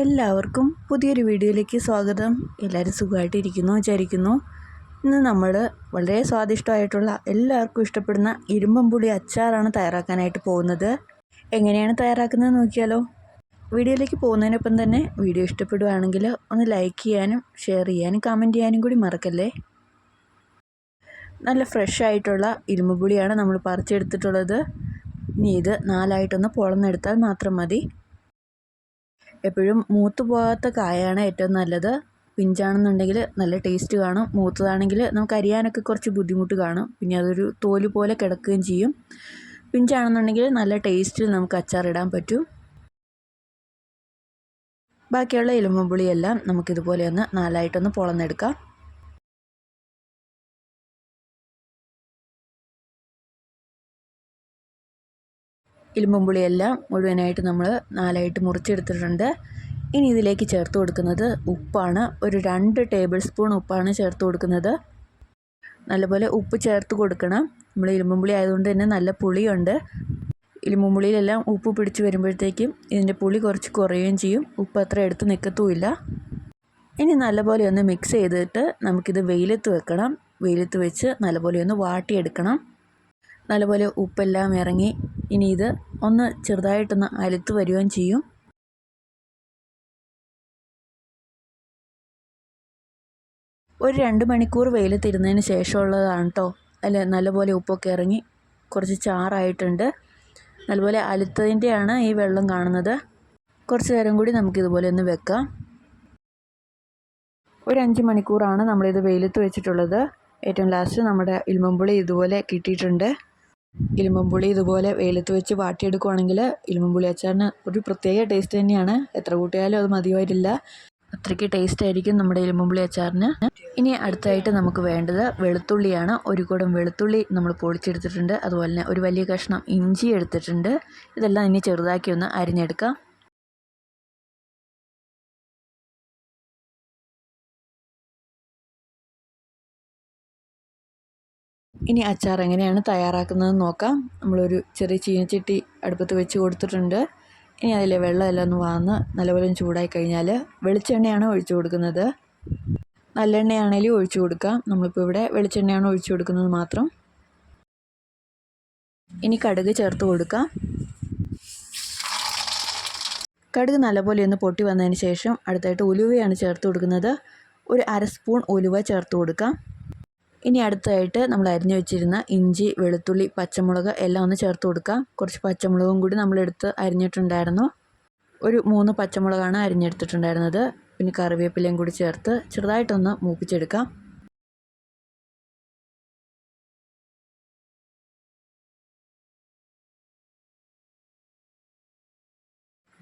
എല്ലാവർക്കും പുതിയൊരു വീഡിയോയിലേക്ക് സ്വാഗതം. എല്ലാവരും സുഖമായിട്ടിരിക്കുന്നു വിചാരിക്കുന്നു. ഇന്ന് നമ്മൾ വളരെ സ്വാദിഷ്ടമായിട്ടുള്ള എല്ലാവർക്കും ഇഷ്ടപ്പെടുന്ന ഇരുമ്പം പുളി അച്ചാറാണ് തയ്യാറാക്കാനായിട്ട് പോകുന്നത്. എങ്ങനെയാണ് തയ്യാറാക്കുന്നത് നോക്കിയാലോ? വീഡിയോയിലേക്ക് പോകുന്നതിനൊപ്പം തന്നെ വീഡിയോ ഇഷ്ടപ്പെടുകയാണെങ്കിൽ ഒന്ന് ലൈക്ക് ചെയ്യാനും ഷെയർ ചെയ്യാനും കമന്റ് ചെയ്യാനും കൂടി മറക്കല്ലേ? നല്ല ഫ്രഷ് ആയിട്ടുള്ള ഇരുമ്പ് പുളിയാണ് നമ്മൾ പറിച്ചെടുത്തിട്ടുള്ളത്. ഇനി ഇത് നാലായിട്ടൊന്ന് പൊളന്നെടുത്താൽ മാത്രം മതി. എപ്പോഴും മൂത്ത് പോകാത്ത കായാണ് ഏറ്റവും നല്ലത്. പിഞ്ചാണെന്നുണ്ടെങ്കിൽ നല്ല ടേസ്റ്റ് കാണും. മൂത്തതാണെങ്കിൽ നമുക്ക് അരിയാനൊക്കെ കുറച്ച് ബുദ്ധിമുട്ട് കാണും. പിന്നെ അതൊരു തോൽ പോലെ കിടക്കുകയും ചെയ്യും. പിഞ്ചാണെന്നുണ്ടെങ്കിൽ നല്ല ടേസ്റ്റിൽ നമുക്ക് അച്ചാറിടാൻ പറ്റും. ബാക്കിയുള്ള എലുമ്പുളിയെല്ലാം നമുക്കിതുപോലെ ഒന്ന് നാലായിട്ടൊന്ന് പൊളന്നെടുക്കാം. ഇലുമ്പുളിയെല്ലാം മുഴുവനായിട്ട് നമ്മൾ നാലായിട്ട് മുറിച്ചെടുത്തിട്ടുണ്ട്. ഇനി ഇതിലേക്ക് ചേർത്ത് കൊടുക്കുന്നത് ഉപ്പാണ്. ഒരു രണ്ട് ടേബിൾ സ്പൂൺ ഉപ്പാണ് ചേർത്ത് കൊടുക്കുന്നത്. നല്ലപോലെ ഉപ്പ് ചേർത്ത് കൊടുക്കണം. നമ്മൾ ഇരുമ്പുളി ആയതുകൊണ്ട് തന്നെ നല്ല പുളിയുണ്ട്. ഇരുമ്പുളിയിലെല്ലാം ഉപ്പ് പിടിച്ച് വരുമ്പോഴത്തേക്കും ഇതിന്റെ പുളി കുറച്ച് കുറയുകയും ചെയ്യും. ഉപ്പ് അത്ര എടുത്ത് നിൽക്കത്തുമില്ല. ഇനി നല്ലപോലെ ഒന്ന് മിക്സ് ചെയ്തിട്ട് നമുക്കിത് വെയിലത്ത് വെക്കണം. വെയിലത്ത് വെച്ച് നല്ലപോലെ ഒന്ന് വാട്ടിയെടുക്കണം. നല്ലപോലെ ഉപ്പെല്ലാം ഇറങ്ങി ഇനി ഇത് ഒന്ന് ചെറുതായിട്ടൊന്ന് അലുത്ത് വരികയും ചെയ്യും. ഒരു രണ്ട് മണിക്കൂർ വെയിലത്തിരുന്നതിന് ശേഷമുള്ളതാണ് കേട്ടോ അല്ല നല്ലപോലെ ഉപ്പൊക്കെ ഇറങ്ങി കുറച്ച് ചാറായിട്ടുണ്ട്. നല്ലപോലെ അലുത്തതിന്റെയാണ് ഈ വെള്ളം കാണുന്നത്. കുറച്ച് നേരം കൂടി നമുക്കിതുപോലെ ഒന്ന് വെക്കാം. ഒരു അഞ്ച് മണിക്കൂറാണ് നമ്മളിത് വെയിലത്ത് വെച്ചിട്ടുള്ളത്. ഏറ്റവും ലാസ്റ്റ് നമ്മുടെ ഇൽമമ്പുളി ഇതുപോലെ കിട്ടിയിട്ടുണ്ട്. പുളി ഇതുപോലെ വെയിലത്ത് വെച്ച് വാട്ടിയെടുക്കുവാണെങ്കിൽ പുളി അച്ചാറിന് ഒരു പ്രത്യേക ടേസ്റ്റ് തന്നെയാണ്. എത്ര കൂട്ടിയാലും അത് മതിയായിട്ടില്ല. അത്രയ്ക്ക് ടേസ്റ്റ് ആയിരിക്കും നമ്മുടെ പുളി അച്ചാറിന്. ഇനി അടുത്തായിട്ട് നമുക്ക് വേണ്ടത് വെളുത്തുള്ളിയാണ്. ഒരു കൂടം വെളുത്തുള്ളി നമ്മൾ പൊളിച്ചെടുത്തിട്ടുണ്ട്. അതുപോലെ തന്നെ ഒരു വലിയ കഷ്ണം ഇഞ്ചി എടുത്തിട്ടുണ്ട്. ഇതെല്ലാം ഇനി ചെറുതാക്കി ഒന്ന് അരിഞ്ഞെടുക്കാം. ഇനി അച്ചാർ എങ്ങനെയാണ് തയ്യാറാക്കുന്നതെന്ന് നോക്കാം. നമ്മളൊരു ചെറിയ ചീനച്ചട്ടി അടുപ്പത്ത് വെച്ച് കൊടുത്തിട്ടുണ്ട്. ഇനി അതിലെ വെള്ളമെല്ലാം ഒന്ന് വാന്ന് നല്ലപോലെ ചൂടായി കഴിഞ്ഞാൽ വെളിച്ചെണ്ണയാണ് ഒഴിച്ചു കൊടുക്കുന്നത്. നല്ലെണ്ണയാണെങ്കിലും ഒഴിച്ചു കൊടുക്കാം. നമ്മളിപ്പോൾ ഇവിടെ വെളിച്ചെണ്ണയാണ് ഒഴിച്ചു കൊടുക്കുന്നത് മാത്രം. ഇനി കടുക് ചേർത്ത് കൊടുക്കാം. കടുക് നല്ലപോലെ ഒന്ന് പൊട്ടി വന്നതിന് ശേഷം അടുത്തായിട്ട് ഉലുവയാണ് ചേർത്ത് കൊടുക്കുന്നത്. ഒരു അര സ്പൂൺ ഉലുവ ചേർത്ത് കൊടുക്കാം. ഇനി അടുത്തായിട്ട് നമ്മൾ അരിഞ്ഞു വെച്ചിരുന്ന ഇഞ്ചി വെളുത്തുള്ളി പച്ചമുളക് എല്ലാം ഒന്ന് ചേർത്ത് കൊടുക്കാം. കുറച്ച് പച്ചമുളകും കൂടി നമ്മളെടുത്ത് അരിഞ്ഞിട്ടുണ്ടായിരുന്നു. ഒരു മൂന്ന് പച്ചമുളകാണ് അരിഞ്ഞെടുത്തിട്ടുണ്ടായിരുന്നത്. പിന്നെ കറിവേപ്പിലയും കൂടി ചേർത്ത് ചെറുതായിട്ടൊന്ന് മൂപ്പിച്ചെടുക്കാം.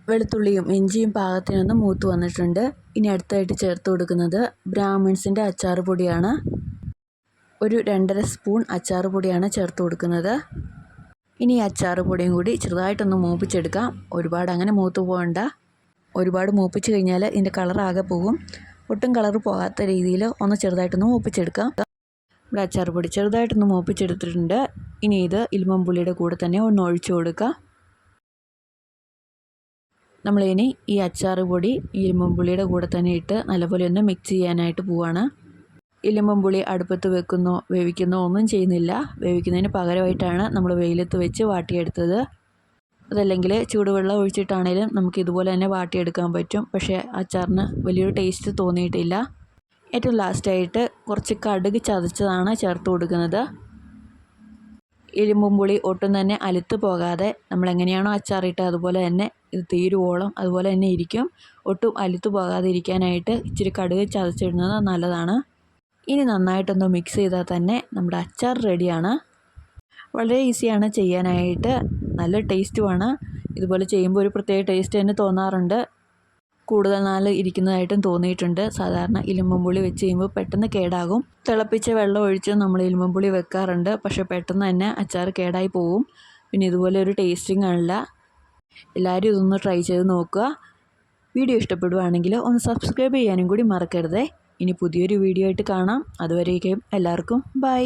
വെളുത്തുള്ളിയും ഇഞ്ചിയും പാകത്തിനൊന്ന് മൂത്ത് വന്നിട്ടുണ്ട്. ഇനി അടുത്തായിട്ട് ചേർത്ത് കൊടുക്കുന്നത് ബ്രാഹ്മിൺസിന്റെ അച്ചാർ പൊടിയാണ്. ഒരു രണ്ടര സ്പൂൺ അച്ചാർ പൊടിയാണ് ചേർത്ത് കൊടുക്കുന്നത്. ഇനി അച്ചാർ പൊടിയും കൂടി ചെറുതായിട്ടൊന്ന് മൂപ്പിച്ചെടുക്കാം. ഒരുപാട് അങ്ങനെ മൂത്ത് പോകണ്ട ഒരുപാട് മൂപ്പിച്ച് കഴിഞ്ഞാൽ ഇതിന്റെ കളറാകെ പോകും. ഒട്ടും കളർ പോകാത്ത രീതിയിൽ ഒന്ന് ചെറുതായിട്ടൊന്ന് മൂപ്പിച്ചെടുക്കാം. ഇവിടെ അച്ചാർ പൊടി ചെറുതായിട്ടൊന്ന് മൂപ്പിച്ചെടുത്തിട്ടുണ്ട്. ഇനി ഇത് ഇലുമ്പുള്ളിയുടെ കൂടെ തന്നെ ഒന്ന് ഒഴിച്ചു കൊടുക്കുക നമ്മളിനി ഈ അച്ചാർ പൊടി ഈ ഇലുമ്പുള്ളിയുടെ കൂടെ തന്നെ ഇട്ട് നല്ലപോലെ ഒന്ന് മിക്സ് ചെയ്യാനായിട്ട് പോവാണ്. ഇല്ലുമ്പം പുളി അടുപ്പത്ത് വെക്കുന്നോ വേവിക്കുന്നോ. ഒന്നും ചെയ്യുന്നില്ല. വേവിക്കുന്നതിന് പകരമായിട്ടാണ് നമ്മൾ വെയിലത്ത് വെച്ച് വാട്ടിയെടുത്തത്. അതല്ലെങ്കിൽ ചൂടുവെള്ളം ഒഴിച്ചിട്ടാണേലും നമുക്ക് ഇതുപോലെ തന്നെ വാട്ടിയെടുക്കാൻ പറ്റും. പക്ഷേ അച്ചാറിന് വലിയൊരു ടേസ്റ്റ് തോന്നിയിട്ടില്ല. ഏറ്റവും ലാസ്റ്റായിട്ട് കുറച്ച് കടുക് ചതച്ചതാണ് ചേർത്ത് കൊടുക്കുന്നത്. ഇരുമ്പും പുളി ഒട്ടും തന്നെ അലുത്ത് പോകാതെ നമ്മൾ എങ്ങനെയാണോ അച്ചാറിട്ട് അതുപോലെ തന്നെ ഇത് തീരുവോളം അതുപോലെ തന്നെ ഇരിക്കും. ഒട്ടും അലുത്ത് പോകാതെ ഇരിക്കാനായിട്ട് ഇച്ചിരി കടുക് ചതച്ചിടുന്നത് നല്ലതാണ്. ഇനി നന്നായിട്ടൊന്ന് മിക്സ് ചെയ്താൽ തന്നെ നമ്മുടെ അച്ചാർ റെഡിയാണ് വളരെ ഈസിയാണ് ചെയ്യാനായിട്ട്. നല്ല ടേസ്റ്റുമാണ് ഇതുപോലെ ചെയ്യുമ്പോൾ ഒരു പ്രത്യേക ടേസ്റ്റ് തന്നെ തോന്നാറുണ്ട്. കൂടുതൽ നാൾ ഇരിക്കുന്നതായിട്ടും തോന്നിയിട്ടുണ്ട്. സാധാരണ ഇലുമ്പുളി വെച്ച് ചെയ്യുമ്പോൾ പെട്ടെന്ന് കേടാകും. തിളപ്പിച്ച വെള്ളം ഒഴിച്ച് നമ്മൾ ഇലുമ്പുളി വെക്കാറുണ്ട്. പക്ഷേ പെട്ടെന്ന് തന്നെ അച്ചാർ കേടായി പോവും. പിന്നെ ഇതുപോലെ ഒരു ടേസ്റ്റിംഗ് ആണില്ല. എല്ലാവരും ഇതൊന്ന് ട്രൈ ചെയ്ത് നോക്കുക. വീഡിയോ ഇഷ്ടപ്പെടുവാണെങ്കിൽ ഒന്ന് സബ്സ്ക്രൈബ് ചെയ്യാനും കൂടി മറക്കരുതേ. ഇനി പുതിയൊരു വീഡിയോ ആയിട്ട് കാണാം. അതുവരേക്കും എല്ലാവർക്കും ബൈ.